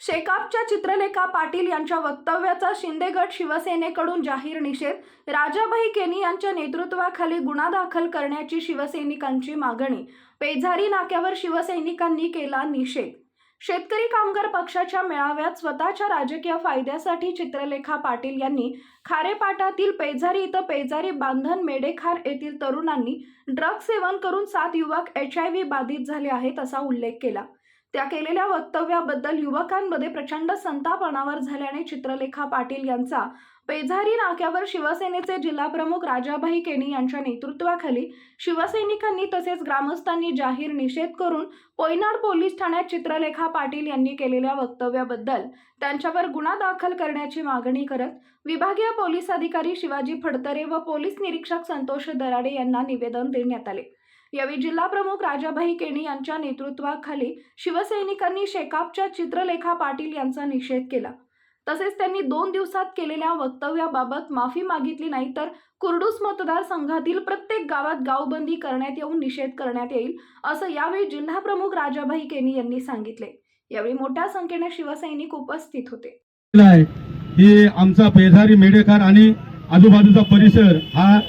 शेकापच्या चित्रलेखा पाटील यांच्या वक्तव्याचा शिंदेगड शिवसेनेकडून जाहीर निषेध राजाभाई केनी यांच्या नेतृत्वाखाली गुन्हा दाखल करण्याची शिवसैनिकांची मागणी पेझारी नाक्यावर शिवसैनिकांनी केला निषेध. शेतकरी कामगार पक्षाच्या मेळाव्यात स्वतःच्या राजकीय फायद्यासाठी चित्रलेखा पाटील यांनी खारेपाटातील पेझारी इथं पेझारी बांधन मेडेखार येथील तरुणांनी ड्रग सेवन करून सात युवक एच आय व्ही बाधित झाले आहेत असा उल्लेख केला. त्या केलेल्या वक्तव्याबद्दल युवकांमध्ये प्रचंड संताप अनावर झाल्याने चित्रलेखा पाटील यांचा पेझारी नाक्यावर शिवसेनेचे जिल्हाप्रमुख राजाभाई केनी यांच्या नेतृत्वाखाली शिवसैनिकांनी तसेच ग्रामस्थांनी जाहीर निषेध करून पोयनाड पोलीस ठाण्यात चित्रलेखा पाटील यांनी केलेल्या वक्तव्याबद्दल त्यांच्यावर गुन्हा दाखल करण्याची मागणी करत विभागीय पोलीस अधिकारी शिवाजी फडतरे व पोलीस निरीक्षक संतोष दराडे यांना निवेदन देण्यात आले. यावेळी जिल्हा प्रमुख राजाभाई केणी यांच्या नेतृत्वाखाली शिवसैनिकांनी शेकापच्या चित्रलेखा पाटील यांचा निषेध केला. तसेच त्यांनी दोन दिवसात केलेल्या वक्तव्याबाबत माफी मागितली नाही तर कुर्डूस मतदारसंघातील प्रत्येक गावात गावबंदी करण्यात येऊन निषेध करण्यात येईल असं यावेळी जिल्हा प्रमुख राजाभाई केनी यांनी सांगितले. यावेळी मोठ्या संख्येने शिवसैनिक उपस्थित होते. ही आमचा पेझारी मेडेकार आणि आजूबाजूचा परिसर हा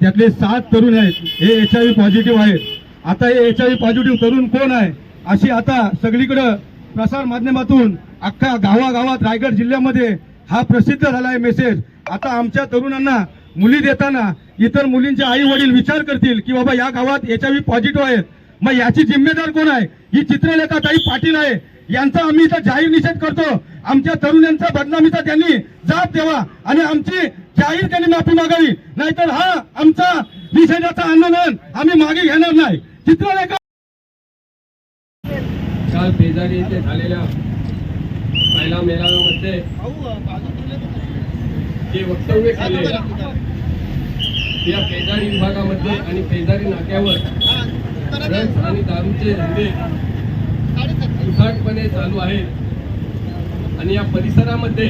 त्यातले सात तरुण आहेत. हे एच आय व्ही पॉझिटिव्ह आहेत. आता हे एच आय व्ही पॉझिटिव्ह तरुण कोण आहे? अशी आता सगळीकडं प्रसार माध्यमातून अख्खा गावागावात रायगड जिल्ह्यामध्ये हा प्रसिद्ध झाला आहे मेसेज आता आमच्या तरुणांना मुली देताना इतर मुलींचे आई वडील विचार करतील की बाबा या गावात एच आय व्ही पॉझिटिव्ह आहेत. मग याची जिम्मेदार कोण आहे? ही चित्रलेखा ताई पाटील आहे. यांचा आम्ही इथं जाहीर निषेध करतो. आमच्या तरुणांचा बदनामीचा त्यांनी जाब द्यावा. आणि आमची जाहीर त्यांनी माफी मागावी. नाहीतर हा आमचा निषेधाचा आंदोलन आम्ही मागे घेणार नाही. चित्रलेखा काल बेजारी येथे झालेल्या पहिला मेळाव्यामध्ये जे वक्तव्य केले या पेजारी विभागामध्ये आणि पेजारी नाक्यावर ड्रग्ज आणि दारूचे धंदे उसाटपणे चालू आहेत. आणि या परिसरामध्ये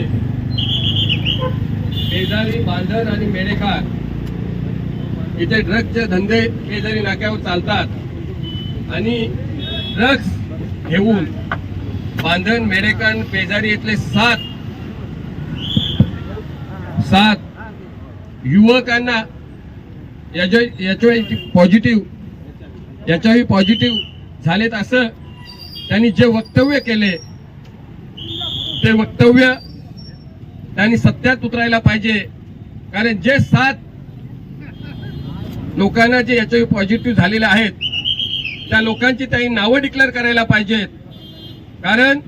पेजारी बांधर आणि मेडेकार इथे ड्रग्सचे धंदे पेजारी नाक्यावर चालतात. आणि ड्रग्स घेऊन बांधन मेडेकान पेजारी इथले सात सात युवकांना याच्या पॉझिटिव्ह याच्याही पॉझिटिव्ह झालेत असं त्यांनी जे वक्तव्य केले ते वक्तव्य त्यांनी सत्यात उतरायला पाहिजे. कारण जे सात लोकांना जे याच्या पॉझिटिव्ह झालेले आहेत त्या लोकांची त्यांनी नावं डिक्लेअर करायला पाहिजेत. कारण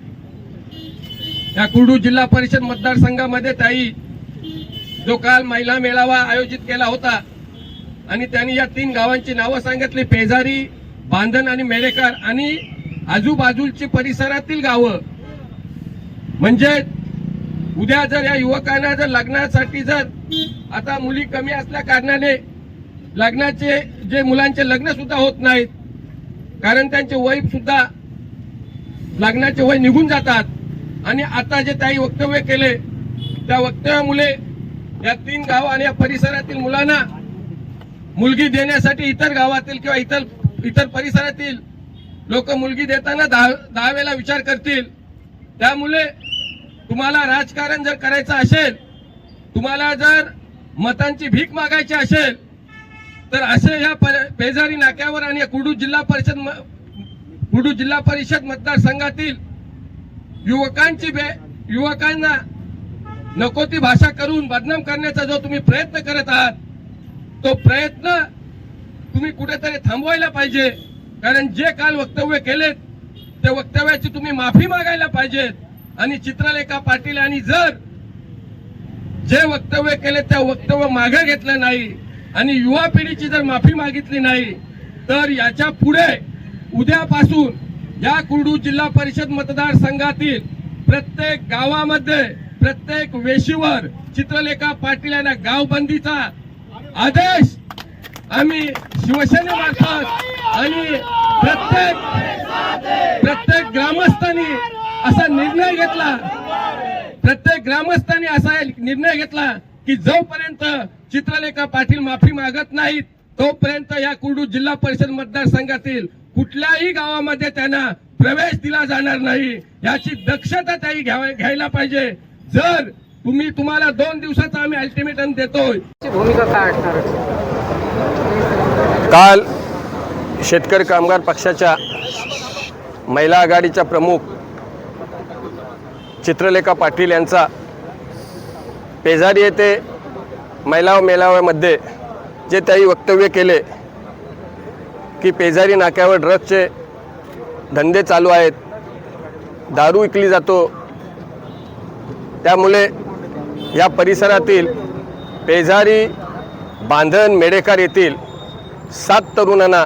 या कुर्डू जिल्हा परिषद मतदारसंघामध्ये ताई जो काल महिला मेळावा आयोजित केला होता आणि त्यांनी या तीन गावांची नावं सांगितली. पेजारी बांधन आणि मेडेकर आणि आजूबाजूची परिसरातील गावं. म्हणजे उद्या जर या युवकांना जर लग्नासाठी जर आता मुली कमी असल्या कारणाने लग्नाचे जे मुलांचे लग्न सुद्धा होत नाहीत कारण त्यांचे वय सुद्धा लग्नाचे वय निघून जातात. आणि आता जे ताई वक्तव्य केले त्या वक्तव्यामुळे या तीन गाव आणि या परिसरातील मुलांना मुलगी देण्यासाठी इतर गावातील किंवा इतर इतर परिसरातील लोक मुलगी देताना दहा दहा वेळेला विचार करतील. त्यामुळे तुम्हाला राजकारण जर करायचं असेल तुम्हाला जर मतांची भीक मागायची असेल तर असे या पर- पेजारी नाक्यावर आणि या कुडू जिल्हा परिषद म- कुडू जिल्हा परिषद मतदारसंघातील युवकांची बे- युवकांना नको ती भाषा करून बदनाम करण्याचा जो तुम्ही प्रयत्न करत आहात तो प्रयत्न तुम्ही कुठेतरी थांबवायला पाहिजे. कारण जे काल वक्तव्य केलेत त्या वक्तव्याची तुम्ही माफी मागायला पाहिजेत. आणि चित्रलेखा पाटील आणि जर जे वक्तव्य केले त्या वक्तव्य मागे घेतलं नाही आणि युवा पिढीची जर माफी मागितली नाही तर याच्यापुढे उद्यापासून या कुर्डू जिल्हा परिषद मतदारसंघातील प्रत्येक गावामध्ये प्रत्येक वेशीवर चित्रलेखा पाटील यांना गावबंदीचा आदेश आम्ही शिवसेनेमार्फत आणि प्रत्येक प्रत्येक ग्रामस्थांनी असा निर्णय घेतला. प्रत्येक ग्रामस्थांनी असा निर्णय घेतला की जोपर्यंत चित्रलेखा पाटील माफी मागत नाहीत तोपर्यंत या कुर्डू जिल्हा परिषद मतदारसंघातील कुठल्याही गावामध्ये त्यांना प्रवेश दिला जाणार नाही. याची दक्षता त्याही घ्यायला पाहिजे. जर तुम्ही तुम्हाला दोन दिवसाचा आम्ही अल्टिमेटम देतोय. भूमिका काय असणार? काल शेतकरी कामगार पक्षाच्या महिला आघाडीच्या प्रमुख चित्रलेखा पाटील यांचा पेजारी येथे मैलाव मेलाव्यामध्ये जे त्याही वक्तव्य केले की पेजारी नाक्यावर ड्रग्सचे धंदे चालू आहेत दारू विकली जातो त्यामुळे या परिसरातील पेजारी बांधण मेडेकार येथील सात तरुणांना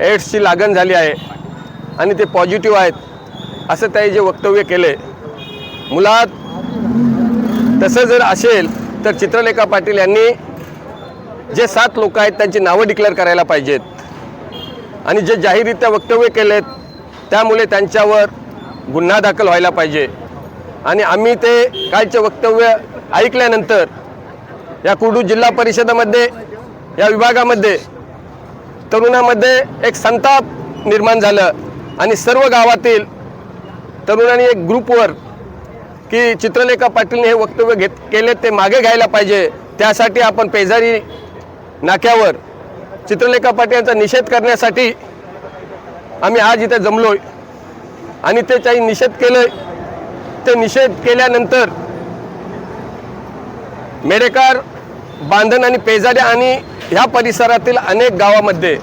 एड्सची लागण झाली आहे आणि ते पॉझिटिव्ह आहेत असं त्याही जे वक्तव्य केले मुळात तसं जर असेल तर चित्रलेखा पाटील यांनी जे सात लोक आहेत त्यांची नावं डिक्लेअर करायला पाहिजेत. आणि जे जाहीररित्या वक्तव्य केलेत त्यामुळे त्यांच्यावर गुन्हा दाखल व्हायला पाहिजे. आणि आम्ही ते कालचे वक्तव्य ऐकल्यानंतर या कुर्डू जिल्हा परिषदेमध्ये या विभागामध्ये तरुणामध्ये एक संताप निर्माण झालं. आणि सर्व गावातील तरुणांनी एक ग्रुपवर की चित्रलेखा पाटीलने हे वक्तव्य घेत केले ते मागे घ्यायला पाहिजे. त्यासाठी आपण पेजारी नाक्यावर चित्रलेखा पाटील यांचा निषेध करण्यासाठी आम्ही आज इथे जमलोय. आणि ते त्याही निषेध केलं ते निषेध केल्यानंतर मेडेकार बांधण आणि पेजारी आणि ह्या परिसरातील अनेक गावामध्ये